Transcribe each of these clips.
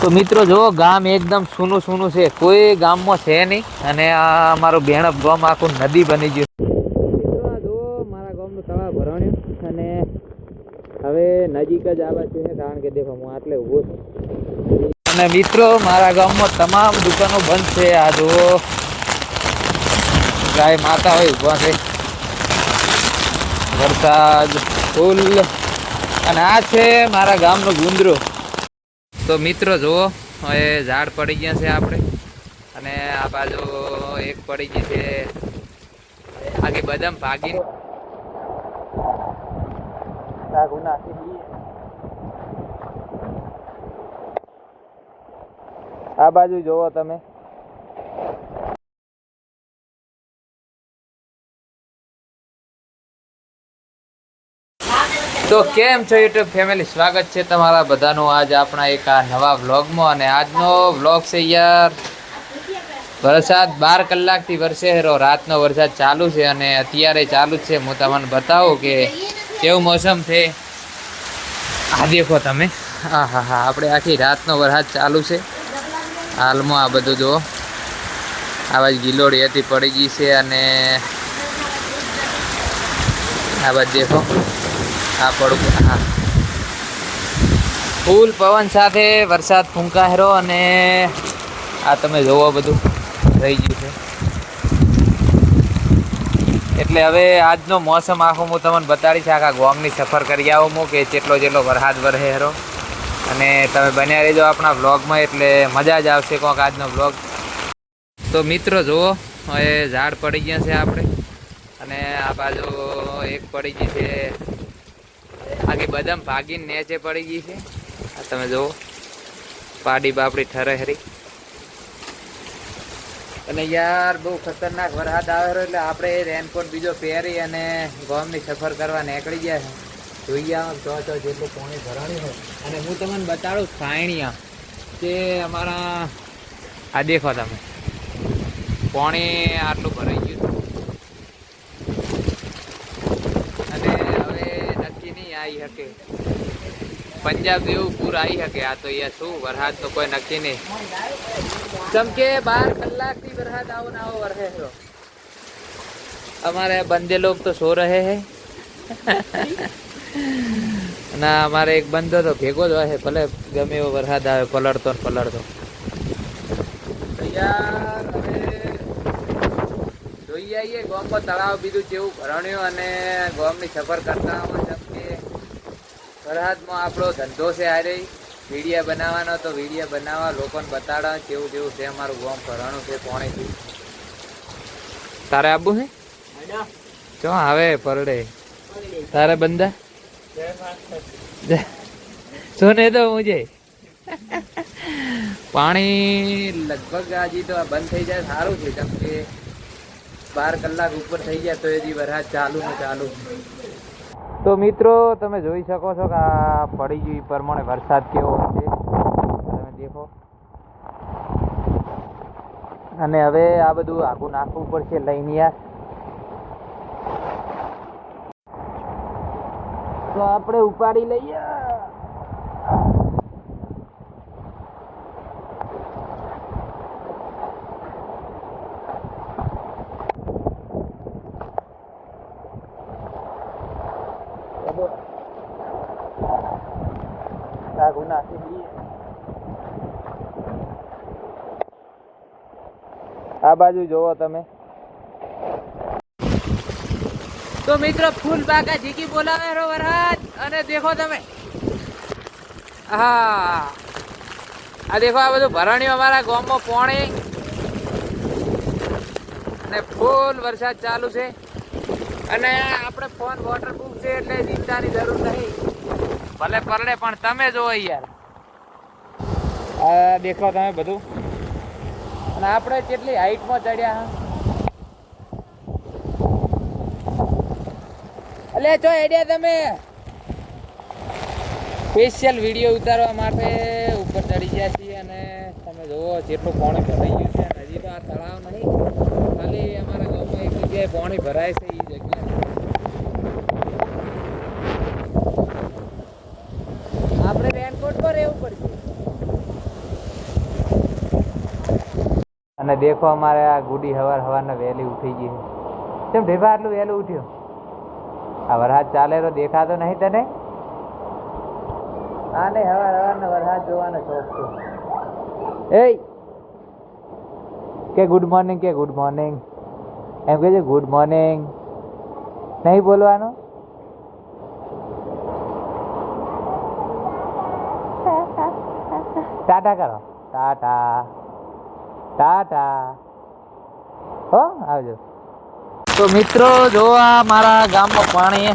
તો મિત્રો જો, ગામ એકદમ સૂનું સૂનું છે. કોઈ ગામમાં છે નહીં અને આ અમારું બેણપ ગામ આખું નદી બની ગયું. મિત્રો જુઓ, મારા ગામનું તળાવ ભરાણ્યું અને હવે નજીક જ આવે છે કારણ કે દેખો, હું આટલે ઊભો છું. અને મિત્રો, મારા ગામમાં તમામ દુકાનો બંધ છે. આ ગાય માતા હોય વરસાદ, ફૂલ. અને આ છે મારા ગામનો ગુંદરો. તો મિત્રો, જુઓ, હવે ઝાડ પડી ગયા છે આપણે. અને આ બાજુ એક પડી ગઈ છે. આખી બદામ ભાગી. આ બાજુ જોવો તમે. તો કેમ છો યુટ્યુબ ફેમિલી સ્વાગત છે તમારા બધાનું. આજ આપણા એક આ નવા વ્લોગમાં અને આજનો વ્લોગ છે યાર, વરસાદ બાર કલાકથી વરસે હેરો રાતનો વરસાદ ચાલુ છે અને અત્યારે ચાલુ જ છે. હું તમને બતાવું કે કેવું મોસમ છે. આ દેખો તમે. હા હા હા, આપણે આખી રાતનો વરસાદ ચાલુ છે. હાલમાં આ બધું જુઓ. આવા જ ગિલોડી હતી, પડી ગઈ છે અને આ બાજુ દેખો. આ પડવું હા. ફૂલ પવન સાથે વરસાદ ફૂંકાહેરો અને આ તમે જોવો બધું થઈ ગયું છે. એટલે હવે આજનો મોસમ આખો હું તમને બતાડીશ, આખા ગોમની સફર કરી આવું હું કે જેટલો જેટલો વરસાદ વરહે હેરો. અને તમે બન્યા રહેજો આપણા વ્લોગમાં, એટલે મજા જ આવશે કોઈક આજનો વ્લોગ. તો મિત્રો જુઓ, હવે ઝાડ પડી ગયા છે આપણે. અને આ બાજુ એક પડી ગઈ છે આખી બદામ ભાગીને નેચે પડી ગઈ છે. આ તમે જુઓ. પાડી બાપડી ઠરે હરી. અને યાર, બહુ ખતરનાક વરસાદ આવેલો એટલે આપણે રેનકોટ બીજો પહેરી અને ગોમની સફર કરવા નીકળી ગયા છે. જોઈ આવો તો તો જેટલું પાણી ભરાણું હોય અને હું તમને બતાડું સાયણિયા કે અમારા આ દેખો તમે. પાણી આટલું ભરાઈ ગયું અને હવે નક્કી નહીં આવી શકે. પંજાબ જેવું પૂર આવી શકે. આ તો અહીંયા શું, વરસાદ તો કોઈ નક્કી નહીં. કેમ કે બાર કલાકથી વરસાદ આવો ને આવો વરસે અમારે બંદે લોક તો સો રહે હે ના, અમારે એક બંદો તો ભેગો જ હોય ભલે ગમે એવો વરસાદ આવે, પલળતો ને પલળતો. જોઈએ ગામમાં તળાવ બીજું જેવું ભરણ્યું અને ગામની સફર કરતા વરસાદમાં આપણો ધંધો છે આરે વિડીયા બનાવવાનો તો વિડીયા બનાવવા લોકોને બતાડવા કેવું કેવું છે અમારું ગામ ફરવાનું છે પાણીથી. તારે આબુ છે ચો આવે પરડે. તારે બંદા સોને તો મુજે પાણી લગભગ આજી તો આ બંધ થઈ જાય સારું છે કેમ કે બાર કલાક ઉપર થઈ જાય તો એ વરસાદ ચાલુ ને ચાલુ. તો મિત્રો, તમે જોઈ શકો છો કે આ પડી ગયું પ્રમાણે વરસાદ કેવો છે. તમે દેખો. અને હવે આ બધું આખું નાખવું પડશે લઈને યાર. તો આપણે ઉપાડી લઈએ. આ બાજુ જોવો તમે. તો મિત્રો, ફૂલ બાગા જીકી બોલાવે રો વરહાદ અને દેખો તમે. હા આ દેખો, આ બધું ભરણ્યું અમારા ગામમાં પોણી. અને ફૂલ વરસાદ ચાલુ છે. અને આપણે ફોન વોટરપ્રૂફ છે એટલે ચિંતાની જરૂર નહીં. ભલે પરડે પણ તમે જોવો યાર. આ દેખો તમે બધું. અને આપણે કેટલી હાઈટમાં ચડ્યા અલે ચો એડિયા તમે. સ્પેશિયલ વીડિયો ઉતારવા માટે ઉપર ચડી ગયા છીએ અને તમે જુઓ જેટલું પાણી ભરાઈ ગયું છે હજી તો આ તળાવ નહીં. ખાલી અમારા ગામમાં એક જગ્યાએ પાણી ભરાય છે એ જગ્યા આપણે રેનકોટ પર રહેવું પડશે. અને દેખો અમારે આ ગુડી હવાર હવારને વહેલી ઉઠી ગઈ છે. કેમ ઢેબા આટલું વહેલું ઉઠ્યું? આ વરસાદ ચાલે તો દેખાતો નહીં તને? હા નહીં હવાર હવારના વરસાદ જોવાનો શોખ છે. એ કે ગુડ મોર્નિંગ કે ગુડ મોર્નિંગ એમ કહે છે ગુડ મોર્નિંગ નહીં બોલવાનું? ટાટા કરો. ટાટા. ટાટા. હો, આવજો. તો મિત્રો, જો આ મારા ગામમાં પાણી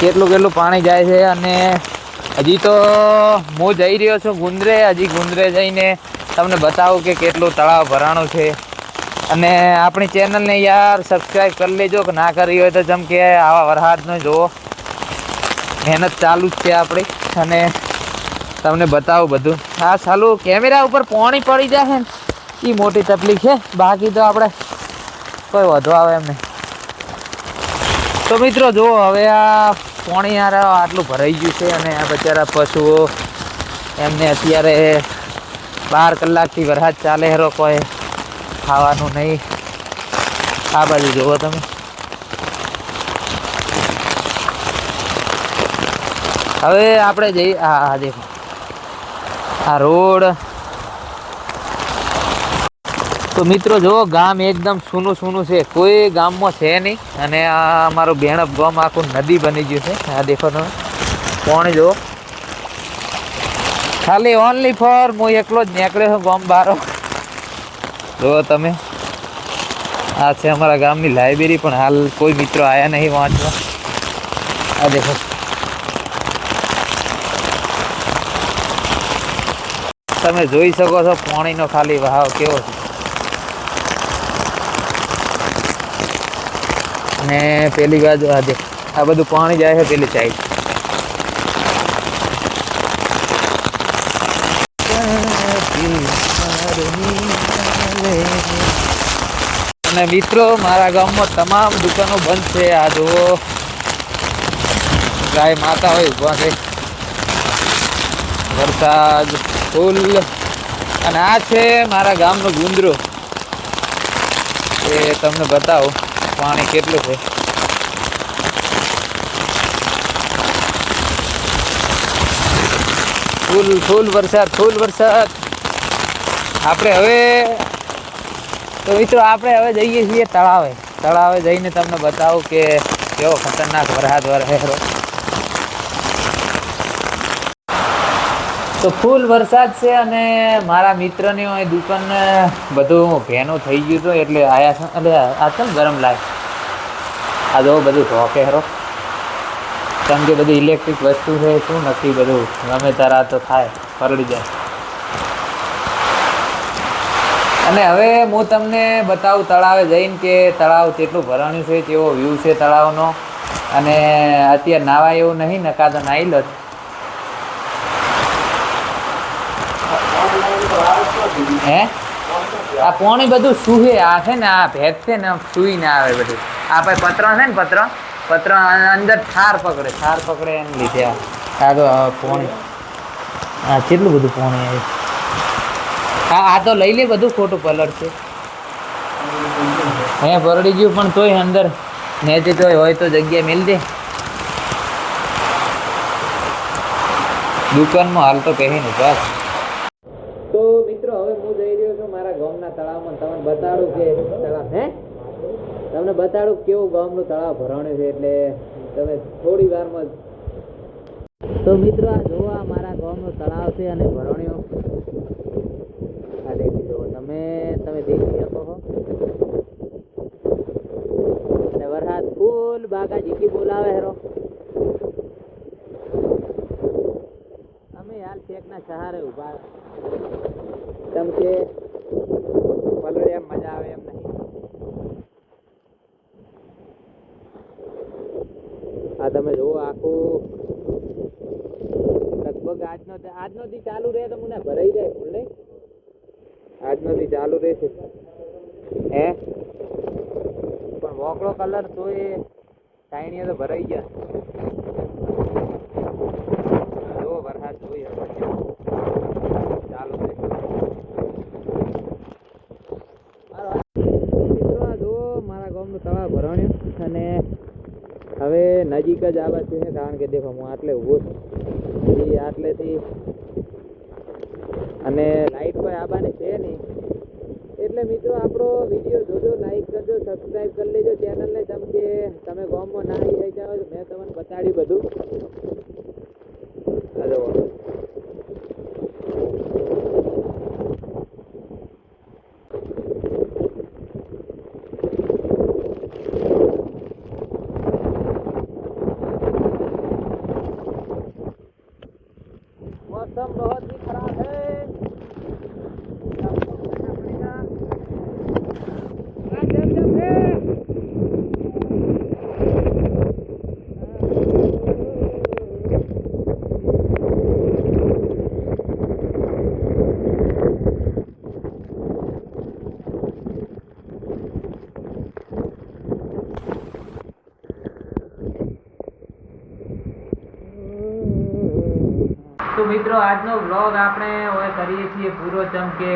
કેટલું કેટલું પાણી જાય છે અને હજી તો હું જઈ રહ્યો છું ગુંદરે. હજી ગુંદરે જઈને તમને બતાવું કે કેટલું તળાવ ભરાણું છે. અને આપણી ચેનલને યાર સબસ્ક્રાઈબ કરી લેજો, કે ના કરી હોય તો જેમ કે આવા વરસાદનો જુઓ મહેનત ચાલુ જ છે આપણી. અને તમને બતાવું બધું. હા, સાલું, કેમેરા ઉપર પાણી પડી જાય ને. એ મોટી તકલીફ છે. બાકી તો આપણે કોઈ વધુ આવે એમ નહીં. તો મિત્રો, જુઓ, હવે આ પાણી યાર આટલું ભરાઈ ગયું છે અને આ બચારા પશુઓ એમને અત્યારે બાર કલાકથી વરસાદ ચાલે હેરો, કોઈ ખાવાનું નહીં. આ બાજુ જુઓ તમે. હવે આપણે જઈ, હા હા, દેખો. આ રોડ. તો મિત્રો જુઓ ગામ એકદમ સૂનું સૂનું છે. કોઈ ગામમાં છે નહીં. અને આ અમારું બેણપ ગામ આખું નદી બની ગયું છે. આ દેખો તમે. કોણ જુઓ ખાલી ઓનલી ફોર હું એકલો જ નીકળ્યો છું ગામ બારો. જુઓ તમે. આ છે અમારા ગામની લાઇબ્રેરી પણ હાલ કોઈ મિત્રો આવ્યા નહીં વાંચવા. આ દેખો. તમે જોઈ શકો છો, પાણીનો ખાલી વહાવ કેવો છે. અને પેલી બાજુ, આ આ બધું પાણી જાય છે પેલી સાઈડ અને મિત્રો, મારા ગામમાં તમામ દુકાનો બંધ છે. આ જુઓ. ગાય માતા હોય, ઊભા છે. વરસાદ ફૂલ. અને આ છે મારા ગામનો ગુંદરો. એ તમને બતાવો, પાણી કેટલું છે. ફૂલ ફૂલ વરસાદ ફૂલ વરસાદ. આપણે હવે, તો મિત્રો આપણે હવે જઈએ છીએ તળાવે. તળાવે જઈને તમને બતાવું કે કેવો ખતરનાક વરસાદ વરહેરો તો ફૂલ વરસાદ છે અને મારા મિત્રની અહીં દુકાન બધું ભેનું થઈ ગયું હતું એટલે આયા છે, એટલે આ કેમ ગરમ લાગે? આ જો બધું ઢોકે હરો. કેમ કે બધી ઇલેક્ટ્રિક વસ્તુ છે, શું નથી બધું? ગમે તારા તો થાય, પરડી જાય. અને હવે હું તમને બતાવું તળાવે જઈને કે તળાવ કેટલું ભરાણું છે, કેવો વ્યૂ છે તળાવનો. અને અત્યારે નાવા એવું નહીં નકા તો નાહી લો હે? આ પોણી બધું સુહે, આ છે ને, આ ભેદ છે ને સુઈ ના આવે બધું. આ ભાઈ પત્ર છે ને, પત્ર? પત્ર અંદર ઠાર પકડે ઠાર પકડે એમ લીધે આ. આ તો પોણી. હા કેટલું બધું પોણી આવે? હા આ તો લઈ લે બધું, ખોટું કલર છે. હે પરડી ગયું, પણ તોય અંદર નેચે તોય હોય તો જગ્યા મેલ દે. દુકાનમાં હાલ તો કહી નહીં બસ તો મિત્રો હવે હું જઈ રહ્યો છું મારા તમને બતાડું કે તળાવ, હે? તમને બતાડું કેવું ગામનું તળાવ ભરાણું છે એટલે તમે થોડી વારમાં તો મિત્રો આ જુઓ મારા ગામનું તળાવ છે અને ભરણ્યો. આ દેખી તમે તમે દેખી શકો છો. અને વરસાદ ફૂલ બાગા જીકી બોલાવે હેરો. અમે હાલ શેકના સહારે ઊભા. કેમ કે આજનો દી ચાલુ રહેશે. હે? પણ મોકળો કલર તો એ સાયણીઓ તો ભરાઈ ગયા મારા ગામનું તળાવ ભરાણ્યું અને હવે નજીક જ આવે છે કારણ કે દેખો હું આટલે ઊભો છું. આટલેથી અને લાઈટ કોઈ આબાને છે નહીં. એટલે મિત્રો આપણો વીડિયો જોજો લાઈક કરજો સબસ્ક્રાઈબ કરી લેજો. ચેનલને કેમ કે તમે ગામમાં ના આવી જાઓ મેં તમને બતાડ્યું બધું. આ આજનો વ્લોગ આપણે હવે કરીએ છીએ પૂરો ચમ કે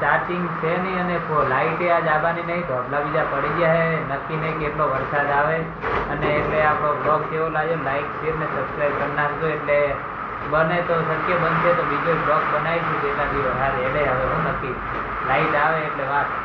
ચાર્જિંગ છે નહીં અને લાઇટે આજ આવવાની નહીં ધોબલા બીજા પડી ગયા છે નક્કી નહીં કેટલો વરસાદ આવે. અને એટલે આપણો બ્લોગ કેવો લાગ્યો? લાઈક શેર ને સબસ્ક્રાઈબ કરી નાખજો. એટલે બને તો શક્ય બનશે તો બીજો બ્લોગ બનાવીશું. જેનાથી વધારે એટલે હવે હું નક્કી. લાઇટ આવે એટલે વાત.